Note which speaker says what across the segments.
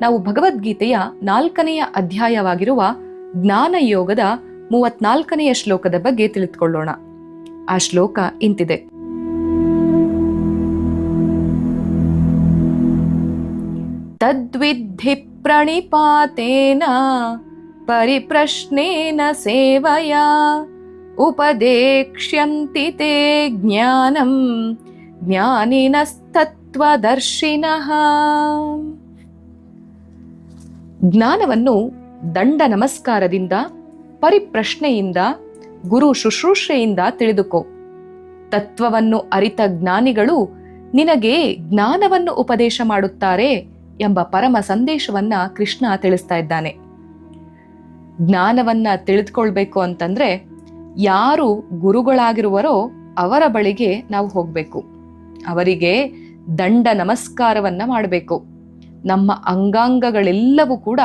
Speaker 1: ನಾವು ಭಗವದ್ಗೀತೆಯ ನಾಲ್ಕನೆಯ ಅಧ್ಯಾಯವಾಗಿರುವ ಜ್ಞಾನ ಯೋಗದ ಮೂವತ್ನಾಲ್ಕನೆಯ ಶ್ಲೋಕದ ಬಗ್ಗೆ ತಿಳಿದುಕೊಳ್ಳೋಣ. ಆ ಶ್ಲೋಕ ಇಂತಿದೆ. ತದ್ವಿಧಿ ಪ್ರಣಿಪಾತೇನ ಪರಿಪ್ರಶ್ನೇನ ಸೇವಯ ಉಪದೇಕ್ಷ್ಯಂತಿ ತೇ ಜ್ಞಾನಂ ಜ್ಞಾನಿನಸ್ತತ್ವದರ್ಶಿನಃ. ಜ್ಞಾನವನ್ನು ದಂಡ ನಮಸ್ಕಾರದಿಂದ, ಪರಿಪ್ರಶ್ನೆಯಿಂದ, ಗುರು ಶುಶ್ರೂಷೆಯಿಂದ ತಿಳಿದುಕೋ. ತತ್ವವನ್ನು ಅರಿತ ಜ್ಞಾನಿಗಳು ನಿನಗೆ ಜ್ಞಾನವನ್ನು ಉಪದೇಶ ಮಾಡುತ್ತಾರೆ ಎಂಬ ಪರಮ ಸಂದೇಶವನ್ನ ಕೃಷ್ಣ ತಿಳಿಸ್ತಾ ಇದ್ದಾನೆ. ಜ್ಞಾನವನ್ನ ತಿಳಿದುಕೊಳ್ಬೇಕು ಅಂತಂದ್ರೆ ಯಾರು ಗುರುಗಳಾಗಿರುವರೋ ಅವರ ಬಳಿಗೆ ನಾವು ಹೋಗ್ಬೇಕು. ಅವರಿಗೆ ದಂಡ ನಮಸ್ಕಾರವನ್ನ ಮಾಡಬೇಕು. ನಮ್ಮ ಅಂಗಾಂಗಗಳೆಲ್ಲವೂ ಕೂಡ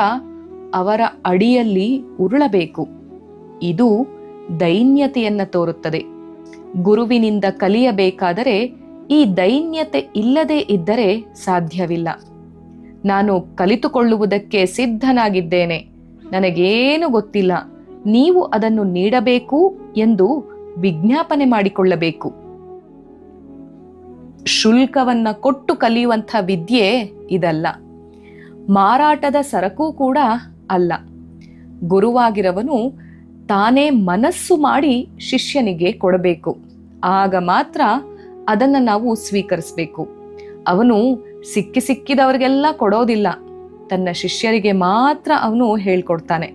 Speaker 1: ಅವರ ಅಡಿಯಲ್ಲಿ ಉರುಳಬೇಕು. ಇದು ದೈನ್ಯತೆಯನ್ನು ತೋರುತ್ತದೆ. ಗುರುವಿನಿಂದ ಕಲಿಯಬೇಕಾದರೆ ಈ ದೈನ್ಯತೆ ಇಲ್ಲದೇ ಇದ್ದರೆ ಸಾಧ್ಯವಿಲ್ಲ. ನಾನು ಕಲಿತುಕೊಳ್ಳುವುದಕ್ಕೆ ಸಿದ್ಧನಾಗಿದ್ದೇನೆ. ನನಗೇನು ಗೊತ್ತಿಲ್ಲ. ನೀವು ಅದನ್ನು ನೀಡಬೇಕು ಎಂದು ವಿಜ್ಞಾಪನೆ ಮಾಡಿಕೊಳ್ಳಬೇಕು. ಶುಲ್ಕವನ್ನ ಕೊಟ್ಟು ಕಲಿಯುವಂಥ ವಿದ್ಯೆ ಇದಲ್ಲ. ಮಾರಾಟದ ಸರಕು ಕೂಡ ಅಲ್ಲ. ಗುರುವಾಗಿರವನು ತಾನೇ ಮನಸ್ಸು ಮಾಡಿ ಶಿಷ್ಯನಿಗೆ ಕೊಡಬೇಕು. ಆಗ ಮಾತ್ರ ಅದನ್ನು ನಾವು ಸ್ವೀಕರಿಸಬೇಕು. ಅವನು ಸಿಕ್ಕಿ ಸಿಕ್ಕಿದವರಿಗೆಲ್ಲ ಕೊಡೋದಿಲ್ಲ. ತನ್ನ ಶಿಷ್ಯರಿಗೆ ಮಾತ್ರ ಅವನು ಹೇಳ್ಕೊಡ್ತಾನೆ.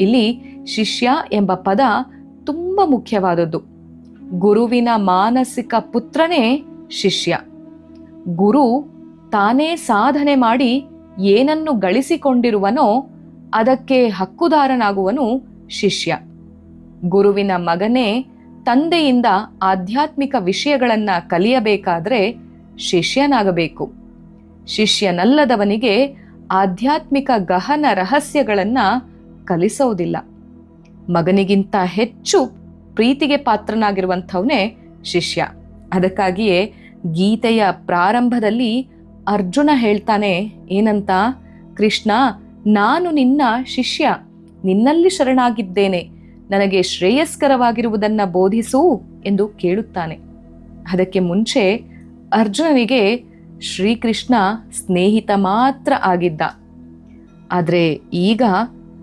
Speaker 1: ಇಲ್ಲಿ ಶಿಷ್ಯ ಎಂಬ ಪದ ತುಂಬ ಮುಖ್ಯವಾದದ್ದು. ಗುರುವಿನ ಮಾನಸಿಕ ಪುತ್ರನೇ ಶಿಷ್ಯ. ಗುರು ತಾನೇ ಸಾಧನೆ ಮಾಡಿ ಏನನ್ನು ಗಳಿಸಿಕೊಂಡಿರುವನೋ ಅದಕ್ಕೆ ಹಕ್ಕುದಾರನಾಗುವನು ಶಿಷ್ಯ. ಗುರುವಿನ ಮಗನೇ, ತಂದೆಯಿಂದ ಆಧ್ಯಾತ್ಮಿಕ ವಿಷಯಗಳನ್ನ ಕಲಿಯಬೇಕಾದ್ರೆ ಶಿಷ್ಯನಾಗಬೇಕು. ಶಿಷ್ಯನಲ್ಲದವನಿಗೆ ಆಧ್ಯಾತ್ಮಿಕ ಗಹನ ರಹಸ್ಯಗಳನ್ನ ಕಲಿಸೋದಿಲ್ಲ. ಮಗನಿಗಿಂತ ಹೆಚ್ಚು ಪ್ರೀತಿಗೆ ಪಾತ್ರನಾಗಿರುವಂಥವನೇ ಶಿಷ್ಯ. ಅದಕ್ಕಾಗಿಯೇ ಗೀತೆಯ ಪ್ರಾರಂಭದಲ್ಲಿ ಅರ್ಜುನ ಹೇಳ್ತಾನೆ, ಏನಂತ? ಕೃಷ್ಣ, ನಾನು ನಿನ್ನ ಶಿಷ್ಯ. ನಿನ್ನಲ್ಲಿ ಶರಣಾಗಿದ್ದೇನೆ. ನನಗೆ ಶ್ರೇಯಸ್ಕರವಾಗಿರುವುದನ್ನ ಬೋಧಿಸು ಎಂದು ಕೇಳುತ್ತಾನೆ. ಅದಕ್ಕೆ ಮುಂಚೆ ಅರ್ಜುನನಿಗೆ ಶ್ರೀಕೃಷ್ಣ ಸ್ನೇಹಿತ ಮಾತ್ರ ಆಗಿದ್ದ. ಆದರೆ ಈಗ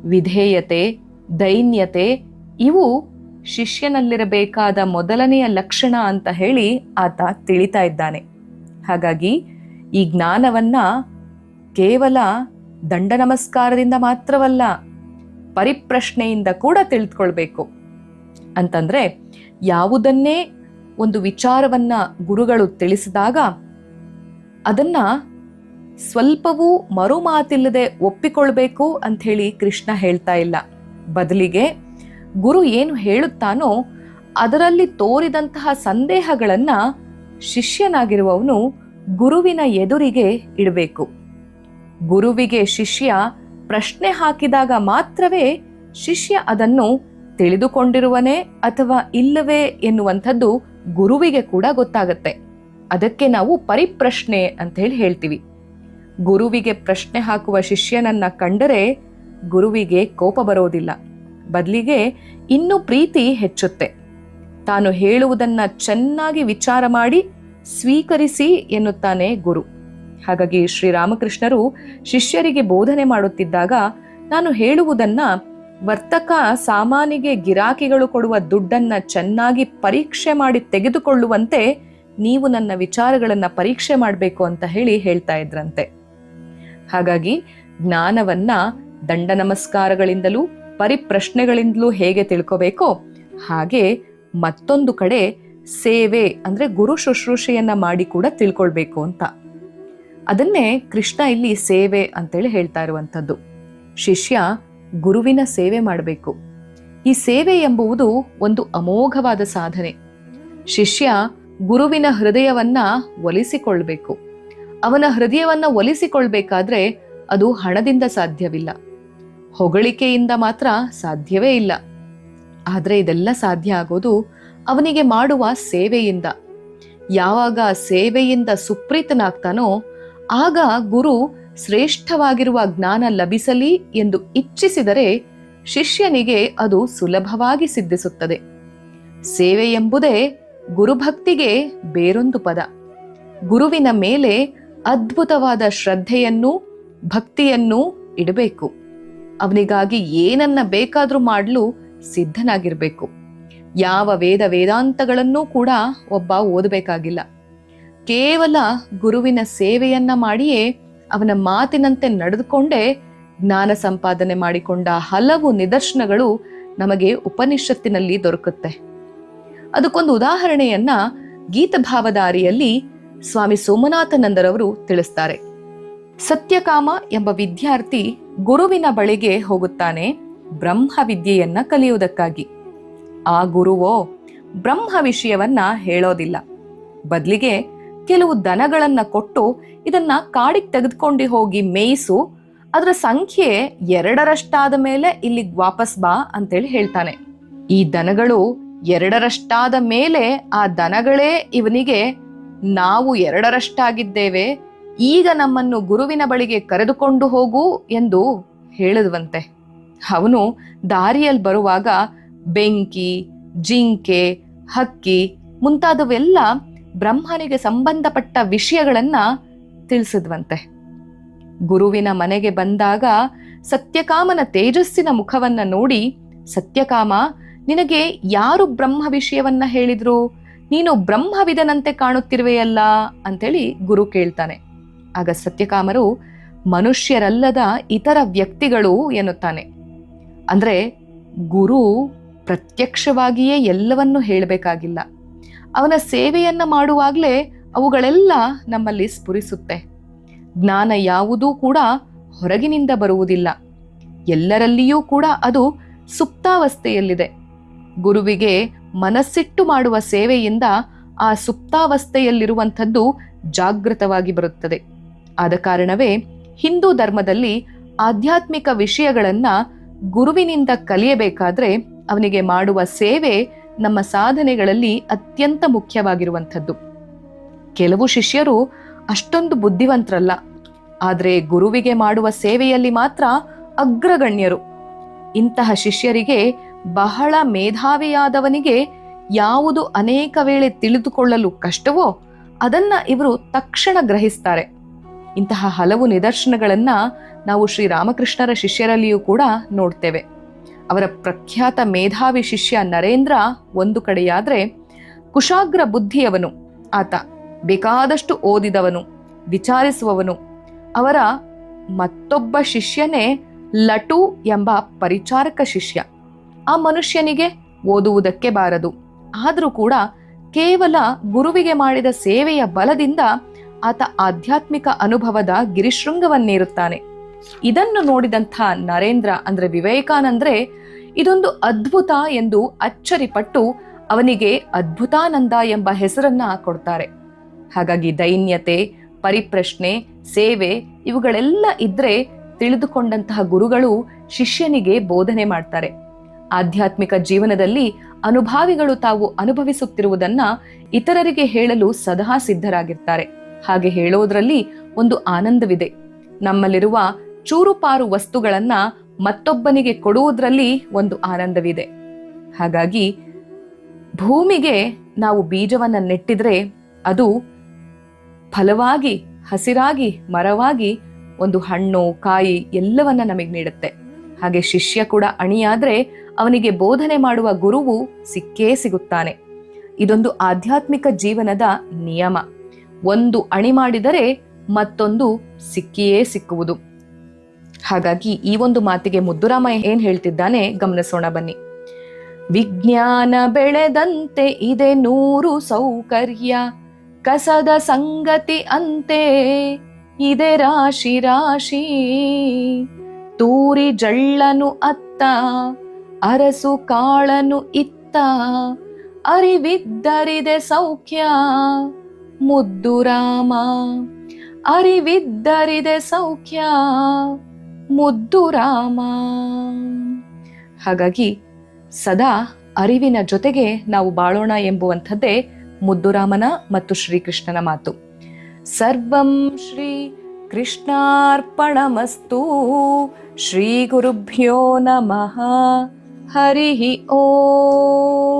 Speaker 1: ವಿಧೇಯತೆ, ದೈನ್ಯತೆ ಇವು ಶಿಷ್ಯನಲ್ಲಿರಬೇಕಾದ ಮೊದಲನೆಯ ಲಕ್ಷಣ ಅಂತ ಹೇಳಿ ಆತ ತಿಳಿತಾ ಇದ್ದಾನೆ. ಹಾಗಾಗಿ ಈ ಜ್ಞಾನವನ್ನ ಕೇವಲ ದಂಡ ನಮಸ್ಕಾರದಿಂದ ಮಾತ್ರವಲ್ಲ, ಪರಿಪ್ರಶ್ನೆಯಿಂದ ಕೂಡ ತಿಳಿದುಕೊಳ್ಬೇಕು. ಅಂತಂದ್ರೆ ಯಾವುದನ್ನೇ ಒಂದು ವಿಚಾರವನ್ನ ಗುರುಗಳು ತಿಳಿಸಿದಾಗ ಅದನ್ನ ಸ್ವಲ್ಪವೂ ಮರುಮಾತಿಲ್ಲದೆ ಒಪ್ಪಿಕೊಳ್ಬೇಕು ಹೇಳಿ ಕೃಷ್ಣ ಹೇಳ್ತಾ ಇಲ್ಲ. ಬದಲಿಗೆ ಗುರು ಏನು ಹೇಳುತ್ತಾನೋ ಅದರಲ್ಲಿ ತೋರಿದಂತಹ ಸಂದೇಹಗಳನ್ನ ಶಿಷ್ಯನಾಗಿರುವವನು ಗುರುವಿನ ಎದುರಿಗೆ ಇಡಬೇಕು. ಗುರುವಿಗೆ ಶಿಷ್ಯ ಪ್ರಶ್ನೆ ಹಾಕಿದಾಗ ಮಾತ್ರವೇ ಶಿಷ್ಯ ಅದನ್ನು ತಿಳಿದುಕೊಂಡಿರುವನೇ ಅಥವಾ ಇಲ್ಲವೇ ಎನ್ನುವಂಥದ್ದು ಗುರುವಿಗೆ ಕೂಡ ಗೊತ್ತಾಗತ್ತೆ. ಅದಕ್ಕೆ ನಾವು ಪರಿಪ್ರಶ್ನೆ ಅಂತ ಹೇಳಿ ಹೇಳ್ತೀವಿ. ಗುರುವಿಗೆ ಪ್ರಶ್ನೆ ಹಾಕುವ ಶಿಷ್ಯನನ್ನ ಕಂಡರೆ ಗುರುವಿಗೆ ಕೋಪ ಬರೋದಿಲ್ಲ. ಬದಲಿಗೆ ಇನ್ನೂ ಪ್ರೀತಿ ಹೆಚ್ಚುತ್ತೆ. ತಾನು ಹೇಳುವುದನ್ನ ಚೆನ್ನಾಗಿ ವಿಚಾರ ಮಾಡಿ ಸ್ವೀಕರಿಸಿ ಎನ್ನುತ್ತಾನೆ ಗುರು. ಹಾಗಾಗಿ ಶ್ರೀರಾಮಕೃಷ್ಣರು ಶಿಷ್ಯರಿಗೆ ಬೋಧನೆ ಮಾಡುತ್ತಿದ್ದಾಗ ನಾನು ಹೇಳುವುದನ್ನ ವರ್ತಕ ಸಾಮಾನಿಗೆ ಗಿರಾಕಿಗಳು ಕೊಡುವ ದುಡ್ಡನ್ನ ಚೆನ್ನಾಗಿ ಪರೀಕ್ಷೆ ಮಾಡಿ ತೆಗೆದುಕೊಳ್ಳುವಂತೆ ನೀವು ನನ್ನ ವಿಚಾರಗಳನ್ನ ಪರೀಕ್ಷೆ ಮಾಡಬೇಕು ಅಂತ ಹೇಳಿ ಹೇಳ್ತಾ ಇದ್ರಂತೆ. ಹಾಗಾಗಿ ಜ್ಞಾನವನ್ನ ದಂಡ ನಮಸ್ಕಾರಗಳಿಂದಲೂ ಪರಿಪ್ರಶ್ನೆಗಳಿಂದಲೂ ಹೇಗೆ ತಿಳ್ಕೋಬೇಕೋ ಹಾಗೆ ಮತ್ತೊಂದು ಕಡೆ ಸೇವೆ ಅಂದ್ರೆ ಗುರು ಶುಶ್ರೂಷೆಯನ್ನ ಮಾಡಿ ಕೂಡ ತಿಳ್ಕೊಳ್ಬೇಕು ಅಂತ. ಅದನ್ನೇ ಕೃಷ್ಣ ಇಲ್ಲಿ ಸೇವೆ ಅಂತೇಳಿ ಹೇಳ್ತಾ ಇರುವಂಥದ್ದು. ಶಿಷ್ಯ ಗುರುವಿನ ಸೇವೆ ಮಾಡಬೇಕು. ಈ ಸೇವೆ ಎಂಬುವುದು ಒಂದು ಅಮೋಘವಾದ ಸಾಧನೆ. ಶಿಷ್ಯ ಗುರುವಿನ ಹೃದಯವನ್ನ ಒಲಿಸಿಕೊಳ್ಬೇಕು. ಅವನ ಹೃದಯವನ್ನ ಒಲಿಸಿಕೊಳ್ಬೇಕಾದ್ರೆ ಅದು ಹಣದಿಂದ ಸಾಧ್ಯವಿಲ್ಲ. ಹೊಗಳಿಕೆಯಿಂದ ಮಾತ್ರ ಸಾಧ್ಯವೇ ಇಲ್ಲ. ಆದ್ರೆ ಇದೆಲ್ಲ ಸಾಧ್ಯ ಆಗೋದು ಅವನಿಗೆ ಮಾಡುವ ಸೇವೆಯಿಂದ. ಯಾವಾಗ ಸೇವೆಯಿಂದ ಸುಪ್ರೀತನಾಗ್ತಾನೋ, ಆಗ ಗುರು ಶ್ರೇಷ್ಠವಾಗಿರುವ ಜ್ಞಾನ ಲಭಿಸಲಿ ಎಂದು ಇಚ್ಛಿಸಿದರೆ ಶಿಷ್ಯನಿಗೆ ಅದು ಸುಲಭವಾಗಿ ಸಿದ್ಧಿಸುತ್ತದೆ. ಸೇವೆ ಎಂಬುದೇ ಗುರುಭಕ್ತಿಗೆ ಬೇರೊಂದು ಪದ. ಗುರುವಿನ ಮೇಲೆ ಅದ್ಭುತವಾದ ಶ್ರದ್ಧೆಯನ್ನು ಭಕ್ತಿಯನ್ನು ಇಡಬೇಕು. ಅವನಿಗಾಗಿ ಏನನ್ನ ಬೇಕಾದರೂ ಮಾಡಲು ಸಿದ್ಧನಾಗಿರ್ಬೇಕು. ಯಾವ ವೇದ ವೇದಾಂತಗಳನ್ನೂ ಕೂಡ ಒಬ್ಬ ಓದಬೇಕಾಗಿಲ್ಲ. ಕೇವಲ ಗುರುವಿನ ಸೇವೆಯನ್ನ ಮಾಡಿಯೇ ಅವನ ಮಾತಿನಂತೆ ನಡೆದುಕೊಂಡೇ ಜ್ಞಾನ ಸಂಪಾದನೆ ಮಾಡಿಕೊಂಡ ಹಲವು ನಿದರ್ಶನಗಳು ನಮಗೆ ಉಪನಿಷತ್ತಿನಲ್ಲಿ ದೊರಕುತ್ತೆ. ಅದಕ್ಕೊಂದು ಉದಾಹರಣೆಯನ್ನ ಗೀತಭಾವದಾರಿಯಲ್ಲಿ ಸ್ವಾಮಿ ಸೋಮನಾಥನಂದರವರು ತಿಳಿಸ್ತಾರೆ. ಸತ್ಯಕಾಮ ಎಂಬ ವಿದ್ಯಾರ್ಥಿ ಗುರುವಿನ ಬಳಿಗೆ ಹೋಗುತ್ತಾನೆ ಬ್ರಹ್ಮ ವಿದ್ಯೆಯನ್ನ ಕಲಿಯುವುದಕ್ಕಾಗಿ. ಆ ಗುರುವೋ, ಬ್ರಹ್ಮ ವಿಷಯವನ್ನ ಹೇಳೋದಿಲ್ಲ. ಬದಲಿಗೆ ಕೆಲವು ದನಗಳನ್ನ ಕೊಟ್ಟು ಇದನ್ನ ಕಾಡಿಗೆ ತೆಗೆದುಕೊಂಡು ಹೋಗಿ ಮೇಯಿಸು, ಅದರ ಸಂಖ್ಯೆ ಎರಡರಷ್ಟಾದ ಮೇಲೆ ಇಲ್ಲಿಗೆ ವಾಪಸ್ ಬಾ ಅಂತೇಳಿ ಹೇಳ್ತಾನೆ. ಈ ದನಗಳು ಎರಡರಷ್ಟಾದ ಮೇಲೆ ಆ ದನಗಳೇ ಇವನಿಗೆ, ನಾವು ಎರಡರಷ್ಟಾಗಿದ್ದೇವೆ, ಈಗ ನಮ್ಮನ್ನು ಗುರುವಿನ ಬಳಿಗೆ ಕರೆದುಕೊಂಡು ಹೋಗು ಎಂದು ಹೇಳಿದ್ವಂತೆ. ಅವನು ದಾರಿಯಲ್ಲಿ ಬರುವಾಗ ಬೆಂಕಿ, ಜಿಂಕೆ, ಹಕ್ಕಿ ಮುಂತಾದವೆಲ್ಲ ಬ್ರಹ್ಮನಿಗೆ ಸಂಬಂಧಪಟ್ಟ ವಿಷಯಗಳನ್ನ ತಿಳಿಸಿದ್ವಂತೆ. ಗುರುವಿನ ಮನೆಗೆ ಬಂದಾಗ ಸತ್ಯಕಾಮನ ತೇಜಸ್ಸಿನ ಮುಖವನ್ನ ನೋಡಿ, ಸತ್ಯಕಾಮ, ನಿನಗೆ ಯಾರು ಬ್ರಹ್ಮ ವಿಷಯವನ್ನ ಹೇಳಿದ್ರು? ನೀನು ಬ್ರಹ್ಮವಿದನಂತೆ ಕಾಣುತ್ತಿರುವೆಯಲ್ಲ? ಅಂತೇಳಿ ಗುರು ಕೇಳ್ತಾನೆ. ಆಗ ಸತ್ಯಕಾಮರು, ಮನುಷ್ಯರಲ್ಲದ ಇತರ ವ್ಯಕ್ತಿಗಳು, ಎನ್ನುತ್ತಾನೆ. ಅಂದ್ರೆ ಗುರು ಪ್ರತ್ಯಕ್ಷವಾಗಿಯೇ ಎಲ್ಲವನ್ನೂ ಹೇಳಬೇಕಾಗಿಲ್ಲ. ಅವನ ಸೇವೆಯನ್ನು ಮಾಡುವಾಗಲೇ ಅವುಗಳೆಲ್ಲ ನಮ್ಮಲ್ಲಿ ಸ್ಫುರಿಸುತ್ತೆ. ಜ್ಞಾನ ಯಾವುದೂ ಕೂಡ ಹೊರಗಿನಿಂದ ಬರುವುದಿಲ್ಲ. ಎಲ್ಲರಲ್ಲಿಯೂ ಕೂಡ ಅದು ಸುಪ್ತಾವಸ್ಥೆಯಲ್ಲಿದೆ. ಗುರುವಿಗೆ ಮನಸ್ಸಿಟ್ಟು ಮಾಡುವ ಸೇವೆಯಿಂದ ಆ ಸುಪ್ತಾವಸ್ಥೆಯಲ್ಲಿರುವಂಥದ್ದು ಜಾಗೃತವಾಗಿ ಬರುತ್ತದೆ. ಆದ ಕಾರಣವೇ ಹಿಂದೂ ಧರ್ಮದಲ್ಲಿ ಆಧ್ಯಾತ್ಮಿಕ ವಿಷಯಗಳನ್ನು ಗುರುವಿನಿಂದ ಕಲಿಯಬೇಕಾದ್ರೆ ಅವನಿಗೆ ಮಾಡುವ ಸೇವೆ ನಮ್ಮ ಸಾಧನೆಗಳಲ್ಲಿ ಅತ್ಯಂತ ಮುಖ್ಯವಾಗಿರುವಂಥದ್ದು. ಕೆಲವು ಶಿಷ್ಯರು ಅಷ್ಟೊಂದು ಬುದ್ಧಿವಂತರಲ್ಲ. ಆದರೆ ಗುರುವಿಗೆ ಮಾಡುವ ಸೇವೆಯಲ್ಲಿ ಮಾತ್ರ ಅಗ್ರಗಣ್ಯರು. ಇಂತಹ ಶಿಷ್ಯರಿಗೆ ಬಹಳ ಮೇಧಾವಿಯಾದವನಿಗೆ ಯಾವುದು ಅನೇಕ ವೇಳೆ ತಿಳಿದುಕೊಳ್ಳಲು ಕಷ್ಟವೋ ಅದನ್ನ ಇವರು ತಕ್ಷಣ ಗ್ರಹಿಸ್ತಾರೆ. ಇಂತಹ ಹಲವು ನಿದರ್ಶನಗಳನ್ನು ನಾವು ಶ್ರೀರಾಮಕೃಷ್ಣರ ಶಿಷ್ಯರಲ್ಲಿಯೂ ಕೂಡ ನೋಡ್ತೇವೆ. ಅವರ ಪ್ರಖ್ಯಾತ ಮೇಧಾವಿ ಶಿಷ್ಯ ನರೇಂದ್ರ ಒಂದು ಕಡೆಯಾದರೆ ಕುಶಾಗ್ರ ಬುದ್ಧಿಯವನು. ಆತ ಬೇಕಾದಷ್ಟು ಓದಿದವನು, ವಿಚಾರಿಸುವವನು. ಅವರ ಮತ್ತೊಬ್ಬ ಶಿಷ್ಯನೇ ಲಟು ಎಂಬ ಪರಿಚಾರಕ ಶಿಷ್ಯ. ಆ ಮನುಷ್ಯನಿಗೆ ಓದುವುದಕ್ಕೆ ಬಾರದು. ಆದರೂ ಕೂಡ ಕೇವಲ ಗುರುವಿಗೆ ಮಾಡಿದ ಸೇವೆಯ ಬಲದಿಂದ ಆತ ಆಧ್ಯಾತ್ಮಿಕ ಅನುಭವದ ಗಿರಿಶೃಂಗವನ್ನೇರುತ್ತಾನೆ. ಇದನ್ನು ನೋಡಿದಂಥ ನರೇಂದ್ರ ಅಂದರೆ ವಿವೇಕಾನಂದ್ರೆ, ಇದೊಂದು ಅದ್ಭುತ ಎಂದು ಅಚ್ಚರಿಪಟ್ಟು ಅವನಿಗೆ ಅದ್ಭುತಾನಂದ ಎಂಬ ಹೆಸರನ್ನ ಕೊಡ್ತಾರೆ. ಹಾಗಾಗಿ ದೈನ್ಯತೆ, ಪರಿಪ್ರಶ್ನೆ, ಸೇವೆ ಇವುಗಳೆಲ್ಲ ಇದ್ರೆ ತಿಳಿದುಕೊಂಡಂತಹ ಗುರುಗಳು ಶಿಷ್ಯನಿಗೆ ಬೋಧನೆ ಮಾಡ್ತಾರೆ. ಆಧ್ಯಾತ್ಮಿಕ ಜೀವನದಲ್ಲಿ ಅನುಭಾವಿಗಳು ತಾವು ಅನುಭವಿಸುತ್ತಿರುವುದನ್ನ ಇತರರಿಗೆ ಹೇಳಲು ಸದಾ ಸಿದ್ಧರಾಗಿರ್ತಾರೆ. ಹಾಗೆ ಹೇಳೋದ್ರಲ್ಲಿ ಒಂದು ಆನಂದವಿದೆ. ನಮ್ಮಲ್ಲಿರುವ ಚೂರುಪಾರು ವಸ್ತುಗಳನ್ನ ಮತ್ತೊಬ್ಬನಿಗೆ ಕೊಡುವುದರಲ್ಲಿ ಒಂದು ಆನಂದವಿದೆ. ಹಾಗಾಗಿ ಭೂಮಿಗೆ ನಾವು ಬೀಜವನ್ನ ನೆಟ್ಟಿದ್ರೆ ಅದು ಫಲವಾಗಿ, ಹಸಿರಾಗಿ, ಮರವಾಗಿ ಒಂದು ಹಣ್ಣು, ಕಾಯಿ ಎಲ್ಲವನ್ನ ನಮಗೆ ನೀಡುತ್ತೆ. ಹಾಗೆ ಶಿಷ್ಯ ಕೂಡ ಅಣಿಯಾದ್ರೆ ಅವನಿಗೆ ಬೋಧನೆ ಮಾಡುವ ಗುರುವು ಸಿಕ್ಕೇ ಸಿಗುತ್ತಾನೆ. ಇದೊಂದು ಆಧ್ಯಾತ್ಮಿಕ ಜೀವನದ ನಿಯಮ. ಒಂದು ಅಣಿ ಮಾಡಿದರೆ ಮತ್ತೊಂದು ಸಿಕ್ಕಿಯೇ ಸಿಕ್ಕುವುದು. ಹಾಗಾಗಿ ಈ ಒಂದು ಮಾತಿಗೆ ಮುದ್ದುರಾಮ ಏನ್ ಹೇಳ್ತಿದ್ದಾನೆ? ಗಮನಿಸೋಣ ಬನ್ನಿ. ವಿಜ್ಞಾನ ಬೆಳೆದಂತೆ ಇದೆ ನೂರು ಸೌಕರ್ಯ, ಕಸದ ಸಂಗತಿ ಅಂತೆ ಇದೆ ರಾಶಿ ರಾಶಿ. ತೂರಿ ಜಳ್ಳನು ಅತ್ತ, ಅರಸು ಕಾಳನು ಇತ್ತ, ಅರಿವಿದ್ದರಿದೆ ಸೌಖ್ಯ. ಮುದ್ದುರಾಮ, ಅರಿವಿದ್ದರಿದೆ ಸೌಖ್ಯ. ಮುದ್ದು ರಾಮ. ಹಾಗಾಗಿ ಸದಾ ಅರಿವಿನ ಜೊತೆಗೆ ನಾವು ಬಾಳೋಣ ಎಂಬುವಂಥದ್ದೇ ಮುದ್ದುರಾಮನ ಮತ್ತು ಶ್ರೀಕೃಷ್ಣನ ಮಾತು. ಸರ್ವಂ ಶ್ರೀ ಕೃಷ್ಣಾರ್ಪಣಮಸ್ತು. ಶ್ರೀ ಗುರುಭ್ಯೋ ನಮಃ. ಹರಿ ಓಂ.